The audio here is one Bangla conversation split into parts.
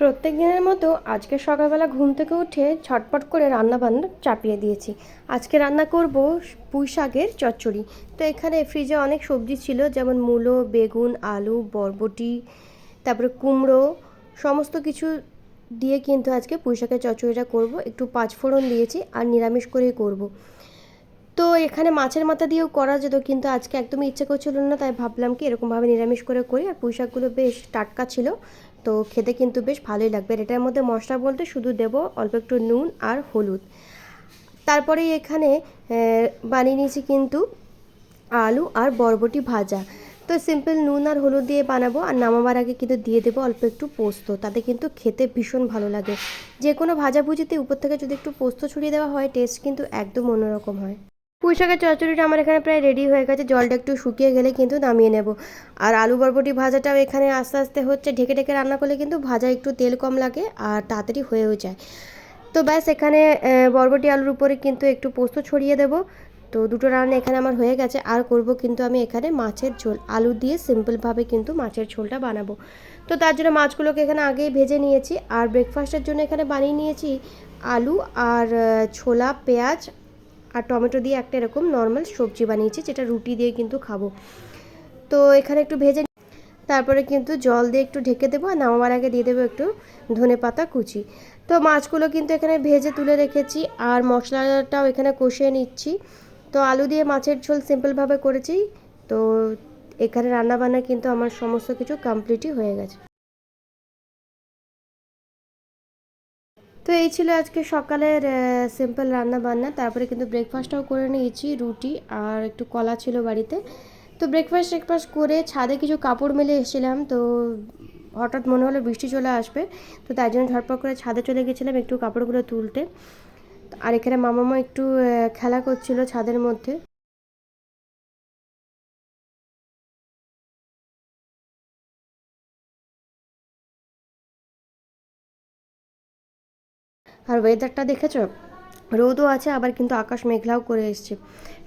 প্রত্যেক দিনের মতো আজকে সকালবেলা ঘুম থেকে উঠে ছটপট করে রান্না বান্না চাপিয়ে দিয়েছি। আজকে রান্না করব পুঁই শাকের চচ্চড়ি। তো এখানে ফ্রিজে অনেক সবজি ছিল, যেমন মূলো, বেগুন, আলু, বরবটি, তারপরে কুমড়ো, সমস্ত কিছু দিয়ে কিন্তু আজকে পুঁই শাকের চচ্চড়িটা করব। একটু পাঁচফোড়ন দিয়েছি আর নিরামিষ করেই করব। তো এখানে মাছের মাথা দিয়েও করা যেত, কিন্তু আজকে একদমই ইচ্ছে করছিল না, তাই ভাবলাম কি এরকমভাবে নিরামিষ করে করি। আর পুঁই শাকগুলো বেশ টাটকা ছিল। তো খেতে কিন্তু বেশ ভালোই লাগবে। এটার মধ্যে মশলা বলতে শুধু দেব অল্প একটু নুন আর হলুদ। তারপরে এখানে বানিয়ে নিয়েছি কিন্তু আলু আর বরবটি ভাজা। তো সিম্পল নুন আর হলুদ দিয়ে বানাবো আর নামাবার আগে কিন্তু দিয়ে দেবো অল্প একটু পোস্ত। তাতে কিন্তু খেতে ভীষণ ভালো লাগে। যে কোনো ভাজাভুজিতে উপর থেকে যদি একটু পোস্ত ছড়িয়ে দেওয়া হয় টেস্ট কিন্তু একদম অন্যরকম হয়। পুঁই শাকের চচ্চড়িটা আমার এখানে প্রায় রেডি হয়ে গেছে। জলটা একটু শুকিয়ে গেলে কিন্তু নামিয়ে নেব। আর আলু বরবটি ভাজাটাও এখানে আস্তে আস্তে হচ্ছে। ঢেকে ঢেকে রান্না করলে কিন্তু ভাজা একটু তেল কম লাগে আর তাড়াতাড়ি হয়েও যায়। তো ব্যাস, এখানে বরবটি আলুর উপরে কিন্তু একটু পোস্ত ছড়িয়ে দেব। তো দুটো রান্না এখানে আমার হয়ে গেছে। আর করব কিন্তু আমি এখানে মাছের ঝোল। আলু দিয়ে সিম্পলভাবে কিন্তু মাছের ঝোলটা বানাবো। তো তার জন্য মাছগুলোকে এখানে আগেই ভেজে নিয়েছি। আর ব্রেকফাস্টের জন্য এখানে বানিয়ে নিয়েছি আলু আর ছোলা, পেঁয়াজ আর টমেটো দিয়ে একটা এরকম নর্মাল সবজি বানিয়েছি, যেটা রুটি দিয়ে কিন্তু খাব। তো এখানে একটু ভেজে তারপরে কিন্তু জল দিয়ে একটু ঢেকে দেবো আর নামাবার আগে দিয়ে দেবো একটু ধনে পাতা কুচি। তো মাছগুলো কিন্তু এখানে ভেজে তুলে রেখেছি আর মশলাটাও এখানে কষিয়ে নিচ্ছি। তো আলু দিয়ে মাছের ঝোল সিম্পলভাবে করেছি। তো এখানে রান্নাবান্না কিন্তু আমার সমস্ত কিছু কমপ্লিটই হয়ে গেছে। তো এই ছিল আজকে সকালের সিম্পল রান্না বান্না তারপরে কিন্তু ব্রেকফাস্টটাও করে নিয়েছি, রুটি আর একটু কলা ছিল বাড়িতে। তো ব্রেকফাস্ট ব্রেকফাস্ট করে ছাদে কিছু কাপড় মেলে এসেছিলাম, তো হঠাৎ মনে হলো বৃষ্টি চলে আসবে, তো তাই জন্য ঝটপট করে ছাদে চলে গেছিলাম একটু কাপড়গুলো তুলতে। আর এখানে মামামা একটু খেলা করছিল ছাদের মধ্যে। আর ওয়েদারটা দেখেছ? রোদও আছে, আবার কিন্তু আকাশ মেঘলাও করে এসছে।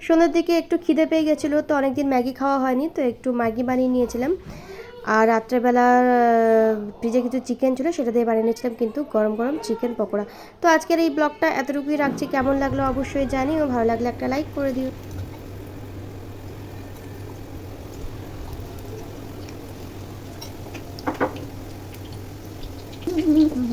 সন্ধ্যের দিকে একটু খিদে পেয়ে গেছিল, তো অনেকদিন ম্যাগি খাওয়া হয়নি, তো একটু ম্যাগি বানিয়ে নিয়েছিলাম। আর রাত্রেবেলা ফ্রিজে কিছু চিকেন ছিল, সেটা দিয়ে বানিয়ে নিয়েছিলাম, কিন্তু গরম গরম চিকেন পকোড়া। তো আজকের এই ব্লগটা এতটুকুই রাখছি। কেমন লাগল অবশ্যই জানি ও ভালো লাগলে একটা লাইক করে দিও। Mm-hmm.